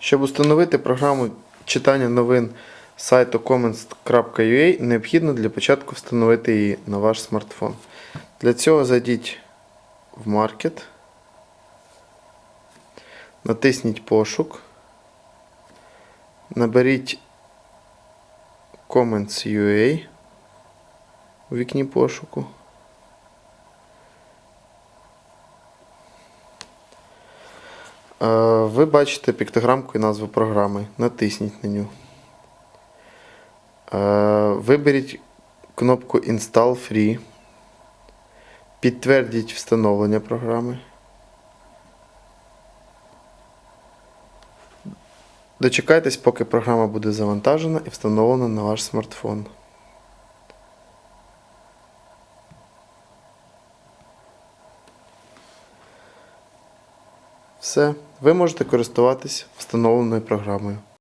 Щоб установити програму читання новин сайту comments.ua, необхідно для початку встановити її на ваш смартфон. Для цього зайдіть в Market, натисніть пошук, наберіть Comments.ua у вікні пошуку. Ви бачите піктограмку і назву програми. Натисніть на нього. Е, Виберіть кнопку Install Free. Підтвердіть встановлення програми. Дочекайтесь, поки програма буде завантажена і встановлена на ваш смартфон. Все, ви можете користуватись встановленою програмою.